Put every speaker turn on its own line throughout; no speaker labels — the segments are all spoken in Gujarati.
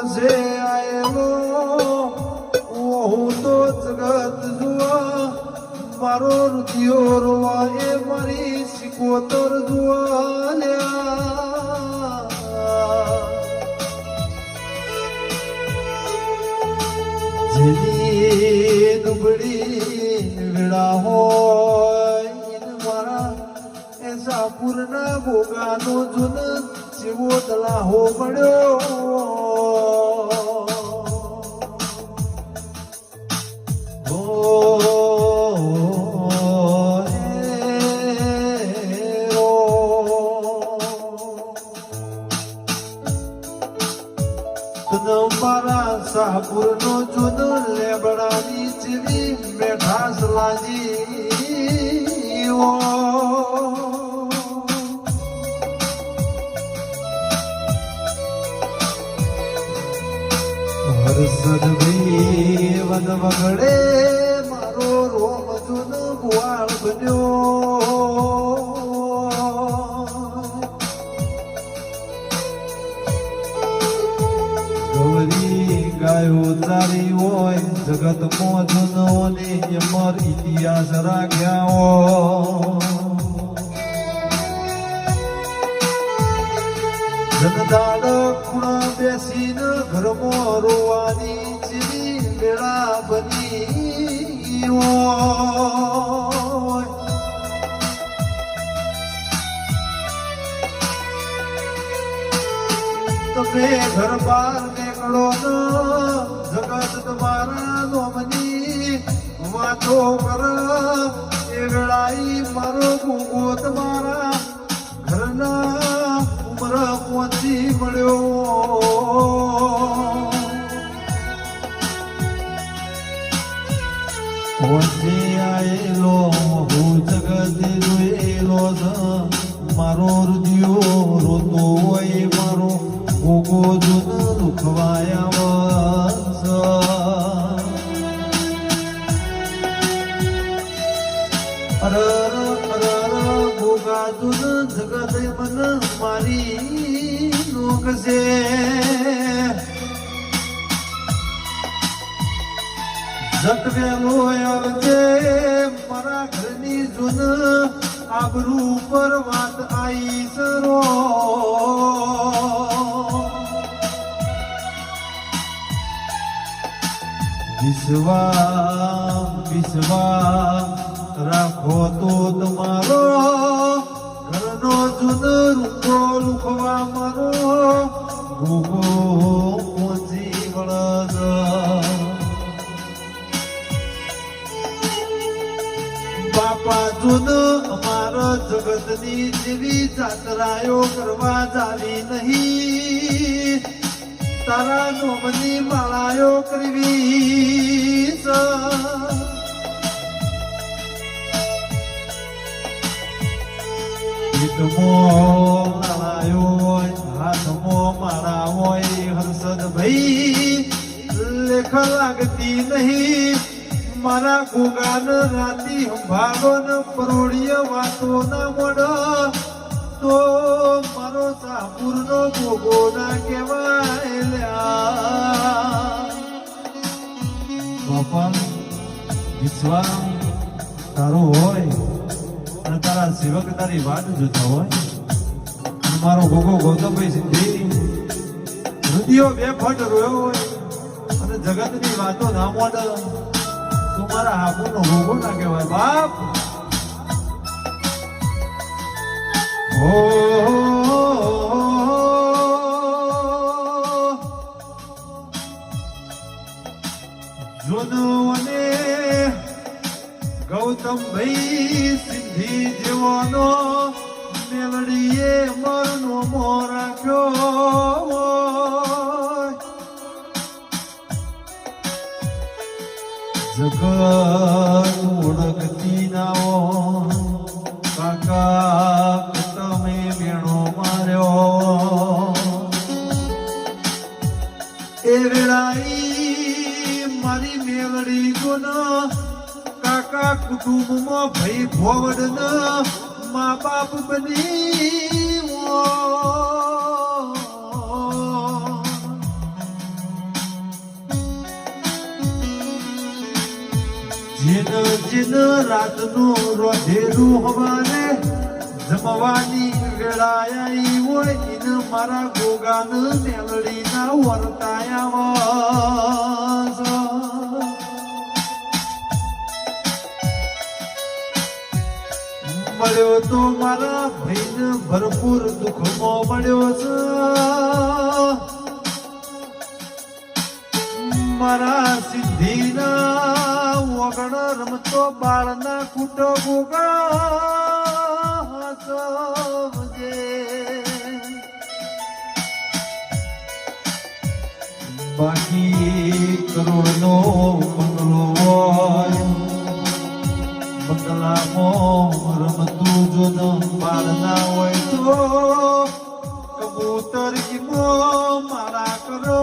વસે આયેલો હું તો જગત જુઆ મારો રુધિયો રોવા એ મારી સિકોતર જુઆલ્યા જેની જેવો દલાહો મળ્યો. સાપુર નો જુન લેબડાની જેવી મેઠાસ લાગી. ઓ. ભી વન વગડે મારો રોમ જુન ગુવાળ બન્યો. ગૌરી ગાયો તારી હોય જગત મોજનો ને અમર ઇતિહાસ રાખ્યા હોય. જનદાડ ખૂણા બેસીને ઘરમાં વેળા બની તમે ઘર બહાર નીકળો ન જગત તમારા નોમની વાતો કર એ વેળાઈ મારો ગુગો તમારા ઘરના ઉમર પહોંચી મળ્યો આયેલો હું જગત જોયેલો છ. મારો રુદિયો રોતો હોય મારો, ભોગો જુન દુખવાયા વસ. અરર અરર ગોગા જુન જગત મન મારી લોક છે વેલો મારા ઘરની જૂન આબરૂ પર વાત આઈ સરો. વિશ્વા વિશ્વા રાખો તો તમારો જુન, અમારા જગતની જેવી જાત્રાઓ કરવા જાવી નહીં. તારા નોમની માળાઓ કરવી માળાયો હોય, હાથમો માળા લેખ લાગતી નહીં. મારા ગોગાન રાતી સંભાળો ને પરોળીય વાતો ના મોડ તો મારો સાપુર નો ગોગો ના કહેવાય લ્યા. બાપા વિશ્વા તારો હોય અને તારા સેવક તારી વાત જોતા હોય મારો ગોગો ગૌતમભાઈ સિંધી હૃદયો બે ફટ રોયો હોય, અને જગતની વાતો ના મોડ. તો મારા હાપુનો ગોગો ના કહેવાય, બાપ. જુનોને ગૌતમ ભાઈ સિદ્ધિ જેવાનો મેલડીએ મરનો મો જગત ઓળખતી નાઓ. કાકા, તમે મેણો માર્યો. એ વેળાઈ મારી મેલડી ગુન કાકા કુટુંબમાં ભાઈ ભોવડ મા બાપ બની ઓ. જીન રાતનું રોધેલું હવારે જમવાની વેળાઈ હોય ઇન મારા ગોગાન મેલડીના વર્તાયા મળ્યો તો મારા ભાઈને ભરપૂર દુઃખમાં મળ્યો છે. મારા સિદ્ધિના વગણ રમતો બાળના કૂટો ગોગા સમજે બાકી કરોડનો બંગલો બંગલામાં રમતું જો ન બાળના હોય તો કબૂતર મારા કરો.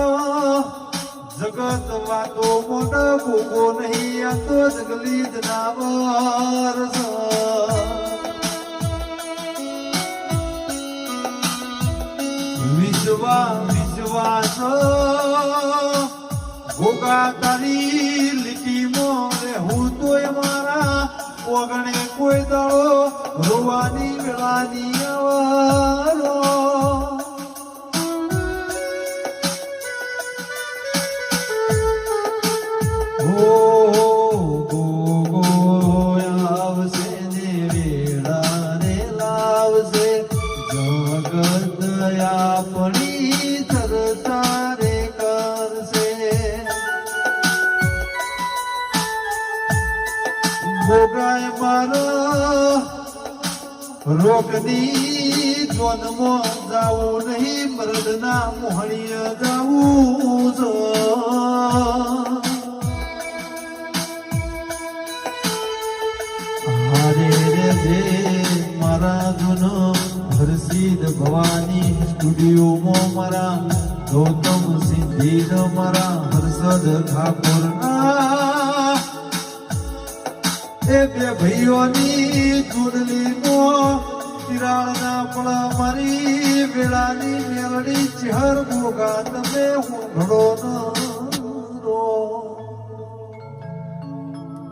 જગત વાતો ભોગો નહીં આ તો જગલી જનાવર. વિશ્વા વિશ્વાસ ભોગા તારી લીટીમાં રહેવું તોય મારા ઓગણે કોઈ દળો રોવાની વેળાની અવારો રોકની જોનમો જાવું નહીં મરદના મોહણીય જાવું છે હારે રે જે મારા જૂનો હરસિદ ભવાની સ્ટુડિયોમાં મારા ગૌતમ સિદ્ધિદ મારા હર્ષદ ઠાકોરના એ બે ભાઈઓની ચૂંટણી નો તિરાળના પડા મારી વેળાની મેલડી, ચહેર મોગા તમે હું ઘડો ન